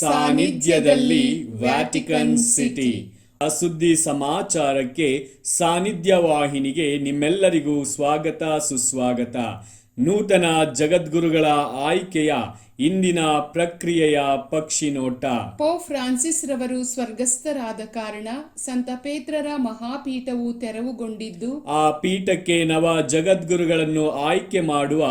ಸಾನ್ನಿಧ್ಯದಲ್ಲಿ Vatican city ಸುದ್ದಿ ಸಮಾಚಾರಕ್ಕೆ ಸಾನ್ನಿಧ್ಯ ವಾಹಿನಿಗೆ ನಿಮ್ಮೆಲ್ಲರಿಗೂ ಸ್ವಾಗತ ಸುಸ್ವಾಗತ. ನೂತನ ಜಗದ್ಗುರುಗಳ ಆಯ್ಕೆಯ ಇಂದಿನ ಪ್ರಕ್ರಿಯೆಯ ಪಕ್ಷಿ ನೋಟ ಪೋ ಫ್ರಾನ್ಸಿಸ್ ರವರು ಸ್ವರ್ಗಸ್ಥರಾದ ಕಾರಣ ಸಂತ ಪೇತ್ರರ ಮಹಾಪೀಠವು ತೆರವುಗೊಂಡಿದ್ದು ಆ ಪೀಠಕ್ಕೆ ನವ ಜಗದ್ಗುರುಗಳನ್ನು ಆಯ್ಕೆ ಮಾಡುವ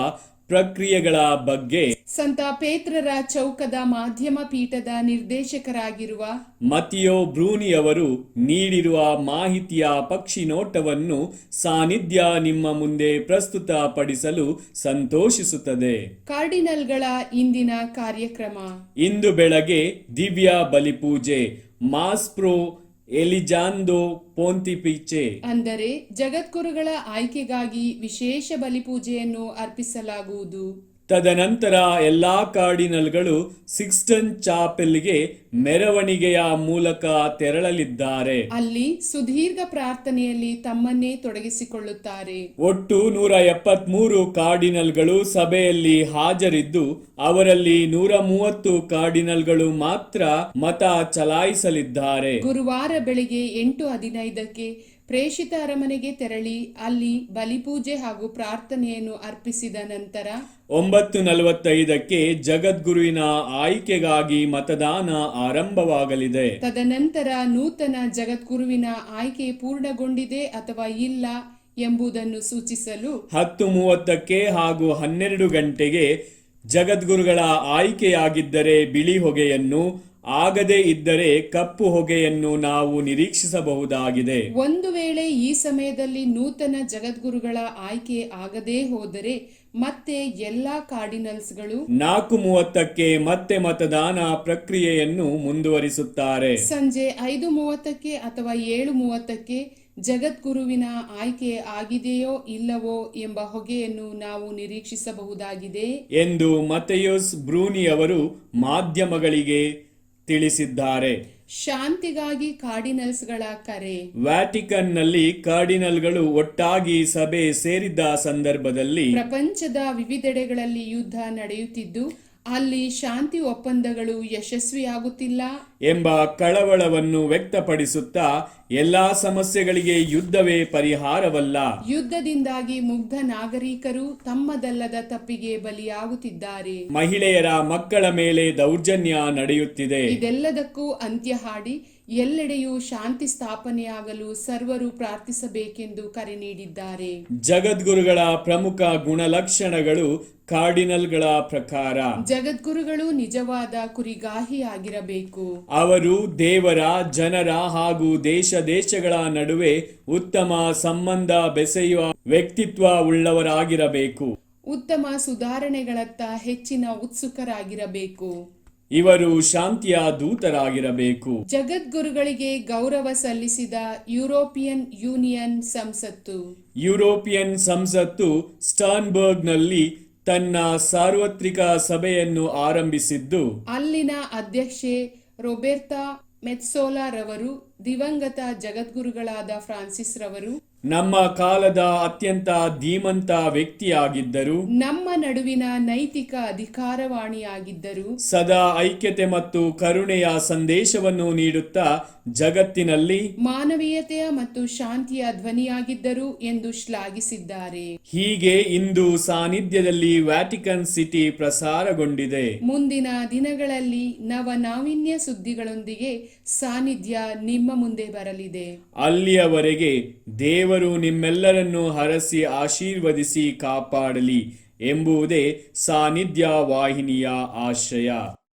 ಪ್ರಕ್ರಿಯೆಗಳ ಬಗ್ಗೆ ಸಂತ ಪೇತ್ರರ ಚೌಕದ ಮಾಧ್ಯಮ ಪೀಠದ ನಿರ್ದೇಶಕರಾಗಿರುವ ಮತಿಯೋ ಬ್ರೂನಿಯವರು ನೀಡಿರುವ ಮಾಹಿತಿಯ ಪಕ್ಷಿ ನೋಟವನ್ನು ಸಾನ್ನಿಧ್ಯ ನಿಮ್ಮ ಮುಂದೆ ಪ್ರಸ್ತುತಪಡಿಸಲು ಸಂತೋಷಿಸುತ್ತದೆ. ಕಾರ್ಡಿನಲ್ಗಳ ಇಂದಿನ ಕಾರ್ಯಕ್ರಮ. ಇಂದು ಬೆಳಗ್ಗೆ ದಿವ್ಯ ಬಲಿಪೂಜೆ ಮಾಸ್ಪ್ರೋ ಎಲಿಜಾಂದೋ ಪೋಂತಿಪಿಚೆ ಅಂದರೆ ಜಗದ್ಗುರುಗಳ ಆಯ್ಕೆಗಾಗಿ ವಿಶೇಷ ಬಲಿಪೂಜೆಯನ್ನು ಅರ್ಪಿಸಲಾಗುವುದು. ತದನಂತರ ಎಲ್ಲಾ ಕಾರ್ಡಿನಲ್ಗಳು ಸಿಕ್ಸ್ಟನ್ ಚಾಪೆಲ್ಗೆ ಮೆರವಣಿಗೆಯ ಮೂಲಕ ತೆರಳಲಿದ್ದಾರೆ. ಅಲ್ಲಿ ಸುದೀರ್ಘ ಪ್ರಾರ್ಥನೆಯಲ್ಲಿ ತಮ್ಮನ್ನೇ ತೊಡಗಿಸಿಕೊಳ್ಳುತ್ತಾರೆ. ಒಟ್ಟು ನೂರ ಎಪ್ಪತ್ಮೂರು ಕಾರ್ಡಿನಲ್ಗಳು ಸಭೆಯಲ್ಲಿ ಹಾಜರಿದ್ದು ಅವರಲ್ಲಿ ನೂರ ಮೂವತ್ತು ಕಾರ್ಡಿನಲ್ಗಳು ಮಾತ್ರ ಮತ ಚಲಾಯಿಸಲಿದ್ದಾರೆ. ಗುರುವಾರ ಬೆಳಿಗ್ಗೆ ಎಂಟು ಹದಿನೈದಕ್ಕೆ ಪ್ರೇಷಿತ ಅರಮನೆಗೆ ತೆರಳಿ ಅಲ್ಲಿ ಬಲಿಪೂಜೆ ಹಾಗೂ ಪ್ರಾರ್ಥನೆಯನ್ನು ಅರ್ಪಿಸಿದ ನಂತರ ಒಂಬತ್ತು ನಲವತ್ತೈದಕ್ಕೆ ಜಗದ್ಗುರುವಿನ ಆಯ್ಕೆಗಾಗಿ ಮತದಾನ ಆರಂಭವಾಗಲಿದೆ. ತದನಂತರ ನೂತನ ಜಗದ್ಗುರುವಿನ ಆಯ್ಕೆ ಪೂರ್ಣಗೊಂಡಿದೆ ಅಥವಾ ಇಲ್ಲ ಎಂಬುದನ್ನು ಸೂಚಿಸಲು ಹತ್ತು ಮೂವತ್ತಕ್ಕೆ ಹಾಗೂ ಹನ್ನೆರಡು ಗಂಟೆಗೆ ಜಗದ್ಗುರುಗಳ ಆಯ್ಕೆಯಾಗಿದ್ದರೆ ಬಿಳಿ ಹೊಗೆಯನ್ನು ಆಗದೇ ಇದ್ದರೆ ಕಪ್ಪು ಹೊಗೆಯನ್ನು ನಾವು ನಿರೀಕ್ಷಿಸಬಹುದಾಗಿದೆ. ಒಂದು ವೇಳೆ ಈ ಸಮಯದಲ್ಲಿ ನೂತನ ಜಗದ್ಗುರುಗಳ ಆಯ್ಕೆ ಆಗದೇ ಹೋದರೆ ಮತ್ತೆ ಎಲ್ಲಾ ಕಾರ್ಡಿನಲ್ಸ್ಗಳು ನಾಲ್ಕು ಮೂವತ್ತಕ್ಕೆ ಮತ್ತೆ ಮತದಾನ ಪ್ರಕ್ರಿಯೆಯನ್ನು ಮುಂದುವರಿಸುತ್ತಾರೆ. ಸಂಜೆ ಐದು ಮೂವತ್ತಕ್ಕೆ ಅಥವಾ ಏಳು ಮೂವತ್ತಕ್ಕೆ ಜಗದ್ಗುರುವಿನ ಆಯ್ಕೆ ಆಗಿದೆಯೋ ಇಲ್ಲವೋ ಎಂಬ ಹೊಗೆಯನ್ನು ನಾವು ನಿರೀಕ್ಷಿಸಬಹುದಾಗಿದೆ. ಎಂದು ಮತೆಯೋಸ್ ಬ್ರೂನಿಯವರು ಮಾಧ್ಯಮಗಳಿಗೆ ತಿಳಿಸಿದ್ದಾರೆ. ಶಾಂತಿಗಾಗಿ ಕಾರ್ಡಿನಲ್ಸ್ಗಳ ಕರೆ. ವ್ಯಾಟಿಕನ್ನಲ್ಲಿ ಕಾರ್ಡಿನಲ್ಗಳು ಒಟ್ಟಾಗಿ ಸಭೆ ಸೇರಿದ್ದ ಸಂದರ್ಭದಲ್ಲಿ ಪ್ರಪಂಚದ ವಿವಿಧೆಡೆಗಳಲ್ಲಿ ಯುದ್ಧ ನಡೆಯುತ್ತಿದ್ದು ಅಲ್ಲಿ ಶಾಂತಿ ಒಪ್ಪಂದಗಳು ಯಶಸ್ವಿಯಾಗುತ್ತಿಲ್ಲ. ಎಂಬ ಕಳವಳವನ್ನು ವ್ಯಕ್ತಪಡಿಸುತ್ತಾ ಎಲ್ಲಾ ಸಮಸ್ಯೆಗಳಿಗೆ ಯುದ್ಧವೇ ಪರಿಹಾರವಲ್ಲ. ಯುದ್ಧದಿಂದಾಗಿ ಮುಗ್ಧ ನಾಗರಿಕರು ತಮ್ಮದಲ್ಲದ ತಪ್ಪಿಗೆ ಬಲಿಯಾಗುತ್ತಿದ್ದಾರೆ. ಮಹಿಳೆಯರ ಮಕ್ಕಳ ಮೇಲೆ ದೌರ್ಜನ್ಯ ನಡೆಯುತ್ತಿದೆ. ಇದೆಲ್ಲದಕ್ಕೂ ಅಂತ್ಯ ಹಾಡಿ ಎಲ್ಲೆಡೆಯೂ ಶಾಂತಿ ಸ್ಥಾಪನೆಯಾಗಲು ಸರ್ವರು ಪ್ರಾರ್ಥಿಸಬೇಕೆಂದು ಕರೆ ನೀಡಿದ್ದಾರೆ. ಜಗದ್ಗುರುಗಳ ಪ್ರಮುಖ ಗುಣಲಕ್ಷಣಗಳು ಕಾರ್ಡಿನಲ್ಗಳ ಪ್ರಕಾರ. ಜಗದ್ಗುರುಗಳು ನಿಜವಾದ ಕುರಿಗಾಹಿಯಾಗಿರಬೇಕು. ಅವರು ದೇವರ ಜನರ ಹಾಗೂ ದೇಶ ದೇಶಗಳ ನಡುವೆ ಉತ್ತಮ ಸಂಬಂಧ ಬೆಸೆಯುವ ವ್ಯಕ್ತಿತ್ವ ಉಳ್ಳವರಾಗಿರಬೇಕು. ಉತ್ತಮ ಸುಧಾರಣೆಗಳತ್ತ ಹೆಚ್ಚಿನ ಉತ್ಸುಕರಾಗಿರಬೇಕು. ಇವರು ಶಾಂತಿಯ ದೂತರಾಗಿರಬೇಕು. ಜಗದ್ಗುರುಗಳಿಗೆ ಗೌರವ ಸಲ್ಲಿಸಿದ ಯುರೋಪಿಯನ್ ಯೂನಿಯನ್ ಸಂಸತ್ತು. ಯುರೋಪಿಯನ್ ಸಂಸತ್ತು ಸ್ಟಾನ್ಬರ್ಗ್ನಲ್ಲಿ ತನ್ನ ಸಾರ್ವತ್ರಿಕ ಸಭೆಯನ್ನು ಆರಂಭಿಸಿದ್ದು ಅಲ್ಲಿನ ಅಧ್ಯಕ್ಷೆ ರೊಬೆರ್ತಾ ಮೆತ್ಸೋಲಾ ರವರು ದಿವಂಗತ ಜಗದ್ಗುರುಗಳಾದ ಫ್ರಾನ್ಸಿಸ್ ರವರು ನಮ್ಮ ಕಾಲದ ಅತ್ಯಂತ ಧೀಮಂತ ವ್ಯಕ್ತಿಯಾಗಿದ್ದರು. ನಮ್ಮ ನಡುವಿನ ನೈತಿಕ ಅಧಿಕಾರವಾಣಿಯಾಗಿದ್ದರು. ಸದಾ ಐಕ್ಯತೆ ಮತ್ತು ಕರುಣೆಯ ಸಂದೇಶವನ್ನು ನೀಡುತ್ತಾ ಜಗತ್ತಿನಲ್ಲಿ ಮಾನವೀಯತೆಯ ಮತ್ತು ಶಾಂತಿಯ ಧ್ವನಿಯಾಗಿದ್ದರು ಎಂದು ಶ್ಲಾಘಿಸಿದ್ದಾರೆ. ಹೀಗೆ ಇಂದು ಸಾನ್ನಿಧ್ಯದಲ್ಲಿ ವ್ಯಾಟಿಕನ್ ಸಿಟಿ ಪ್ರಸಾರಗೊಂಡಿದೆ. ಮುಂದಿನ ದಿನಗಳಲ್ಲಿ ನವ ನಾವಿನ್ಯ ಸುದ್ದಿಗಳೊಂದಿಗೆ ಸಾನ್ನಿಧ್ಯ ನಿಮ್ಮ ಮುಂದೆ ಬರಲಿದೆ. ಅಲ್ಲಿಯವರೆಗೆ ದೇವರು ನಿಮ್ಮೆಲ್ಲರನ್ನು ಹರಸಿ ಆಶೀರ್ವದಿಸಿ ಕಾಪಾಡಲಿ ಎಂಬುದೇ ಸಾನ್ನಿಧ್ಯ ವಾಹಿನಿಯ ಆಶಯ